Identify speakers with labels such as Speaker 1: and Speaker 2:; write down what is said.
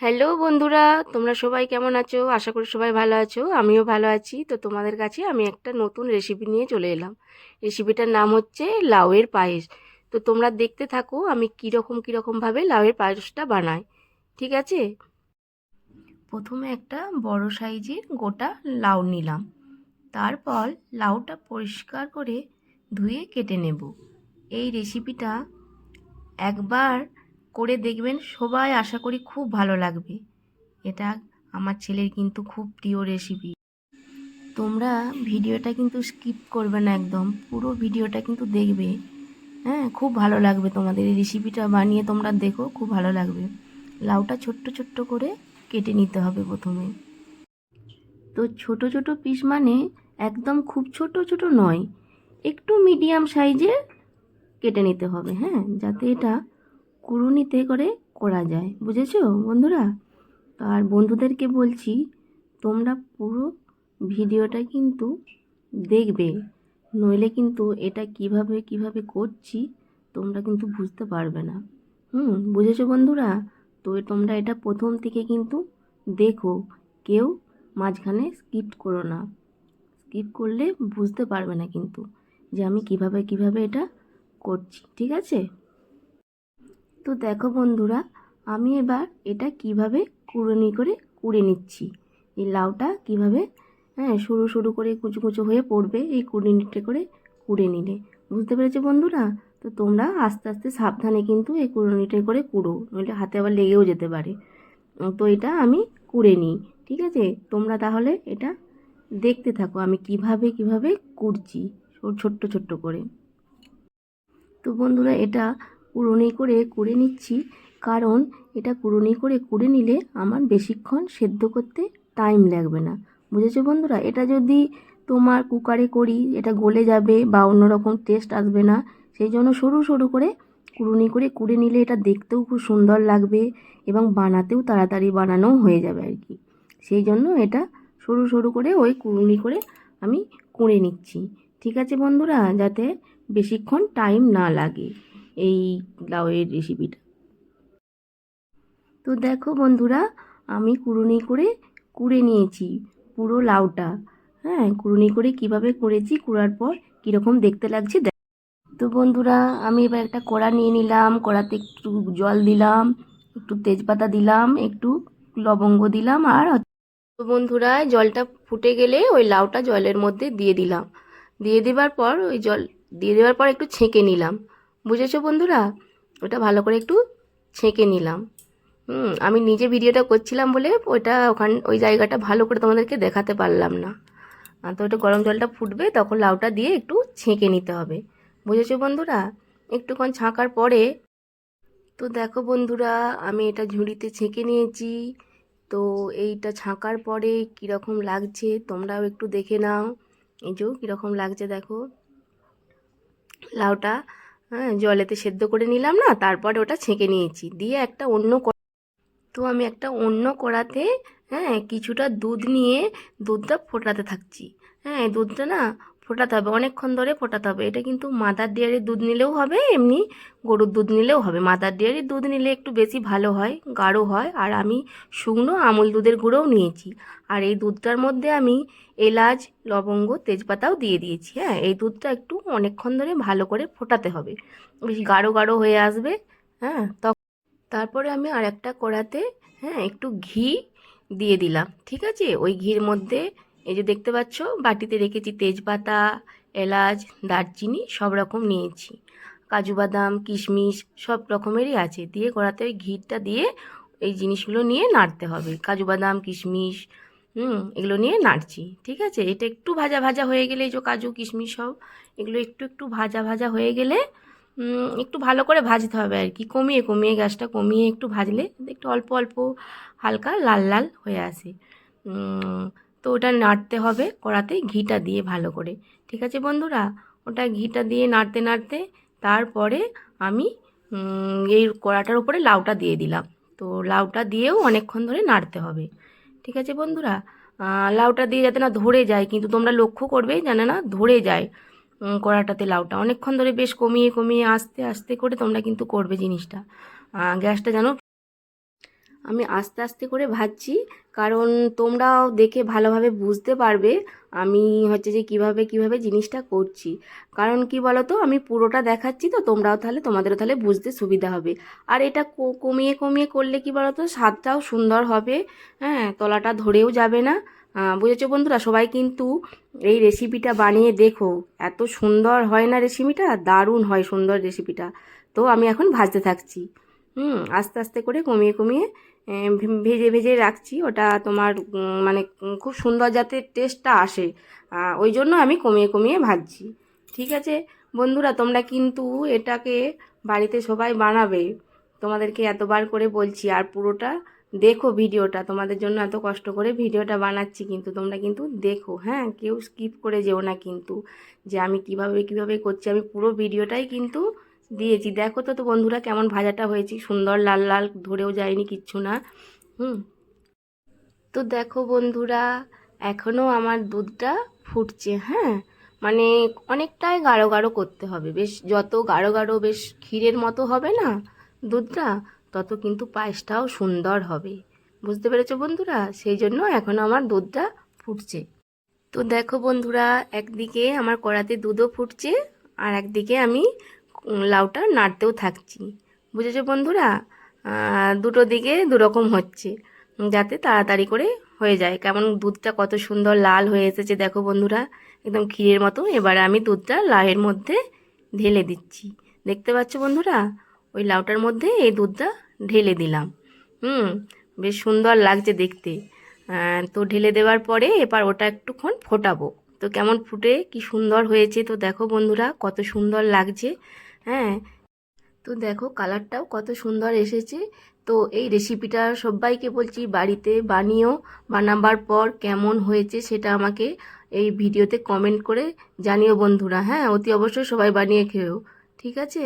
Speaker 1: Hello বন্ধুরা, তোমরা সবাই কেমন আছো? আশা করি সবাই ভালো আছো, আমিও ভালো আছি। তো তোমাদের কাছে আমি একটা নতুন রেসিপি নিয়ে চলে এলাম। রেসিপিটার নাম হচ্ছে লাউয়ের পায়েস। তো তোমরা দেখতে থাকো আমি কীরকম কীরকমভাবে লাউয়ের পায়েসটা বানাই, ঠিক আছে? প্রথমে একটা বড় সাইজের গোটা লাউ নিলাম। তারপর লাউটা পরিষ্কার করে ধুয়ে কেটে নেব। এই রেসিপিটা একবার করে দেখবেন সবাই আশা করি খুব ভালো লাগবে। এটা আমার ছেলের কিন্তু খুব প্রিয় রেসিপি তোমরা ভিডিওটা কিন্তু স্কিপ করবে না একদম, পুরো ভিডিওটা কিন্তু দেখবে। হ্যাঁ খুব ভালো লাগবে তোমাদের এই রেসিপিটা বানিয়ে তোমরা দেখো, খুব ভালো লাগবে। লাউটা ছোট্ট ছোট্ট করে কেটে নিতে হবে প্রথমে। তো ছোট ছোট পিস মানে একদম খুব ছোট ছোট নয়, একটু মিডিয়াম সাইজের কেটে নিতে হবে হ্যাঁ যাতে এটা কুড়ুনিতে করে করা যায়, বুঝেছ বন্ধুরা? তো আর বন্ধুদেরকে বলছি, তোমরা পুরো ভিডিওটা কিন্তু দেখবে। নইলে কিন্তু এটা কীভাবে কীভাবে করছি, তোমরা কিন্তু বুঝতে পারবে না। হুম, বুঝেছ বন্ধুরা? তো তোমরা এটা প্রথম থেকে কিন্তু দেখো। কেউ মাঝখানে স্কিপ করো না। স্কিপ করলে বুঝতে পারবে না কিন্তু যে আমি কীভাবে কীভাবে এটা করছি, ঠিক আছে? তো দেখো বন্ধুরা, আমি এবার এটা কীভাবে কুড়নি করে কুড়ে নিচ্ছি। এই লাউটা কীভাবে হ্যাঁ সরু সরু করে কুচু কুচু হয়ে পড়বে এই কুড়নিতে করে কুড়ে নিলে। বুঝতে পেরেছ বন্ধুরা? তো তোমরা আস্তে আস্তে সাবধানে কিন্তু এই কুড়নিটে করে কুড়ো, নইলে হাতে আবার লেগেও যেতে পারে। তো এটা আমি কুড়ে নিই, ঠিক আছে? তোমরা তাহলে এটা দেখতে থাকো আমি কীভাবে কীভাবে কুড়ছি ছোট্ট ছোট্ট করে। তো বন্ধুরা, এটা কুড়ুনি করে কুড়ে নিচ্ছি। কারণ এটা কুড়ুনি করে কুড়ে নিলে আমার বেশিক্ষণ সেদ্ধ করতে টাইম লাগবে না। বুঝেছ বন্ধুরা? এটা যদি তোমার কুকারে করি, এটা গলে যাবে বা অন্যরকম টেস্ট আসবে না, সেই জন্য সরু সরু করে কুড়ুনি করে কুড়ে নিলে এটা দেখতেও খুব সুন্দর লাগবে এবং বানাতেও তাড়াতাড়ি বানানোও হয়ে যাবে আর কি। সেই জন্য এটা সরু সরু করে ওই কুড়ুনি করে আমি কুড়ে নিচ্ছি। ঠিক আছে বন্ধুরা? যাতে বেশিক্ষণ টাইম না লাগে। এই লাউয়ের রেসিপিটা তো দেখো বন্ধুরা, আমি কুড়ুনি করে কুড়ে নিয়েছি পুরো লাউটা। হ্যাঁ কুড়ুনি করে কীভাবে করেছি কুড়ার পর কীরকম দেখতে লাগছে দেখ তো বন্ধুরা, আমি এবার একটা কড়া নিয়ে নিলাম, কড়াতে একটু জল দিলাম, একটু তেজপাতা দিলাম, একটু লবঙ্গ দিলাম আর তো বন্ধুরা জলটা ফুটে গেলে ওই লাউটা জলের মধ্যে দিয়ে দিলাম। দিয়ে দেওয়ার পর ওই জল দিয়ে দেওয়ার পর একটু ছেঁকে নিলাম। বুঝেছ বন্ধুরা? ওটা ভালো করে একটু ছেঁকে নিলাম। হুম, আমি নিজে ভিডিওটা করছিলাম বলে ওইটা ওখান, ওই জায়গাটা ভালো করে তোমাদেরকে দেখাতে পারলাম না। তো ওটা গরম জলটা ফুটবে, তখন লাউটা দিয়ে একটু ছেঁকে নিতে হবে। বুঝেছ বন্ধুরা? একটুক্ষণ ছাঁকার পরে, তো দেখো বন্ধুরা, আমি এটা ঝুড়িতে ছেঁকে নিয়েছি। তো এইটা ছাঁকার পরে কীরকম লাগছে তোমরাও একটু দেখে নাও। এই যে কীরকম লাগছে দেখো। লাউটা হ্যাঁ জলেতে সেদ্ধ করে নিলাম না, তারপরে ওটা ছেঁকে নিয়েছি। দিয়ে একটা অন্য তো আমি একটা অন্য কড়াতে হ্যাঁ কিছুটা দুধ নিয়ে দুধটা ফোটাতে থাকছি। হ্যাঁ দুধটা না ফোটাতে হবে, অনেকক্ষণ ধরে ফোটাতে হবে। এটা কিন্তু মাদার ডেয়ারির দুধ নিলেও হবে, এমনি গরুর দুধ নিলেও হবে। মাদার ডেয়ারির দুধ নিলে একটু বেশি ভালো হয়, গাঢ় হয়। আর আমি শুকনো আমুল দুধের গুঁড়োও নিয়েছি। আর এই দুধটার মধ্যে আমি এলাচ, লবঙ্গ, তেজপাতাও দিয়ে দিয়েছি। হ্যাঁ এই দুধটা একটু অনেকক্ষণ ধরে ভালো করে ফোটাতে হবে। বেশ গাঢ় গাঢ় হয়ে আসবে হ্যাঁ তারপরে আমি আর একটা কড়াতে হ্যাঁ একটু ঘি দিয়ে দিলাম, ঠিক আছে? ওই ঘির মধ্যে এই যে দেখতে পাচ্ছ, বাটিতে রেখেছি তেজপাতা, এলাচ, দারচিনি, সব রকম নিয়েছি। কাজু বাদাম, কিশমিশ, সব রকমেরই আছে। দিয়ে কড়াতে ওই ঘিটা দিয়ে এই জিনিসগুলো নিয়ে নাড়তে হবে। কাজু বাদাম, কিশমিশ, হুম, এগুলো নিয়ে নাড়ছি, ঠিক আছে? এটা একটু ভাজা ভাজা হয়ে গেলে এই যে কাজু, কিশমিশ সব, এগুলো একটু একটু ভাজা ভাজা হয়ে গেলে একটু ভালো করে ভাজতে হবে আর কি। কমিয়ে কমিয়ে গ্যাসটা কমিয়ে একটু ভাজলে, একটু অল্প অল্প, হালকা, লাল লাল হয়ে আসে। তো ওটা নাড়তে হবে কড়াতে, ঘিটা দিয়ে ভালো করে। ঠিক আছে বন্ধুরা? ওটা ঘিটা দিয়ে নাড়তে নাড়তে তারপরে আমি এই কড়াটার উপরে লাউটা দিয়ে দিলাম। তো লাউটা দিয়েও অনেকক্ষণ ধরে নাড়তে হবে। ঠিক আছে বন্ধুরা? লাউটা দিয়ে যাতে না ধরে যায়, কিন্তু তোমরা লক্ষ্য করবে জানে না ধরে যায় কড়াটাতে লাউটা। অনেকক্ষণ ধরে বেশ কমিয়ে কমিয়ে আস্তে আস্তে করে তোমরা কিন্তু করবে জিনিসটা। গ্যাসটা যেন আমি আস্তে আস্তে করে ভাজছি। কারণ তোমরাও দেখে ভালোভাবে বুঝতে পারবে আমি হচ্ছে যে কীভাবে কীভাবে জিনিসটা করছি। কারণ কি বলো তো আমি পুরোটা দেখাচ্ছি তো তোমরাও তাহলে তোমাদেরও তাহলে বুঝতে সুবিধা হবে। আর এটা কমিয়ে কমিয়ে করলে কি বলো তো স্বাদটাও সুন্দর হবে। হ্যাঁ তলাটা ধরেও যাবে না। বুঝেছ বন্ধুরা? সবাই কিন্তু এই রেসিপিটা বানিয়ে দেখো। এত সুন্দর হয় না রেসিপিটা দারুণ হয় সুন্দর রেসিপিটা তো আমি এখন ভাজতে থাকছি। হুম, আস্তে আস্তে করে কমিয়ে কমিয়ে ভেজে ভেজে রাখছি। ওটা তোমার মানে খুব সুন্দর যাতে টেস্টটা আসে। ওই জন্য আমি কমিয়ে কমিয়ে ভাজছি। ঠিক আছে? বন্ধুরা, তোমরা কিন্তু এটাকে বাড়িতে সবাই বানাবে। তোমাদেরকে এতবার করে বলছি, আর পুরোটা দেখো ভিডিওটা। তোমাদের জন্য এত কষ্ট করে ভিডিওটা বানাচ্ছি, কিন্তু তোমরা কিন্তু দেখো। হ্যাঁ কেউ স্কিপ করে যেও না কিন্তু। যে আমি কীভাবে কীভাবে করছি, আমি পুরো ভিডিওটাই কিন্তু দিয়েছি। দেখো তো তো বন্ধুরা কেমন ভাজাটা হয়েছে। সুন্দর লাল লাল, ধরেও যায়নি কিচ্ছু না। হুম। তো দেখো বন্ধুরা এখনও আমার দুধটা ফুটছে হ্যাঁ? মানে অনেকটাই গাঢ় গাঢ় করতে হবে। বেশ যত গাঢ় গাঢ়, বেশ ক্ষীরের মতো হবে না দুধটা, তত কিন্তু পায়েসটাও সুন্দর হবে। বুঝতে পেরেছ বন্ধুরা? সেই জন্য এখনও আমার দুধটা ফুটছে। তো দেখো বন্ধুরা, একদিকে আমার কড়াতে দুধও ফুটছে, আর একদিকে আমি লাউটা নাড়তেও থাকছি। বুঝেছ বন্ধুরা? দুটো দিকে দুরকম হচ্ছে, যাতে তাড়াতাড়ি করে হয়ে যায়। কেমন দুধটা কত সুন্দর লাল হয়ে এসেছে, দেখো বন্ধুরা, একদম ক্ষীরের মতো। এবারে আমি দুধটা লাউয়ের মধ্যে ঢেলে দিচ্ছি। দেখতে পাচ্ছ বন্ধুরা? ওই লাউটার মধ্যে এই দুধটা ঢেলে দিলাম। হুম, বেশ সুন্দর লাগছে দেখতে। তো ঢেলে দেওয়ার পরে এবার ওটা একটুক্ষণ ফোটাবো। তো কেমন ফুটে, কি সুন্দর হয়েছে, তো দেখো বন্ধুরা, কত সুন্দর লাগছে। হ্যাঁ? তো দেখো কালারটাও কত সুন্দর এসেছে। তো এই রেসিপিটা সবাইকে বলছি বাড়িতে বানিয়েও বানাবার পর কেমন হয়েছে সেটা আমাকে এই ভিডিওতে কমেন্ট করে জানিও বন্ধুরা। হ্যাঁ অতি অবশ্যই সবাই বানিয়ে খেয়েও, ঠিক আছে?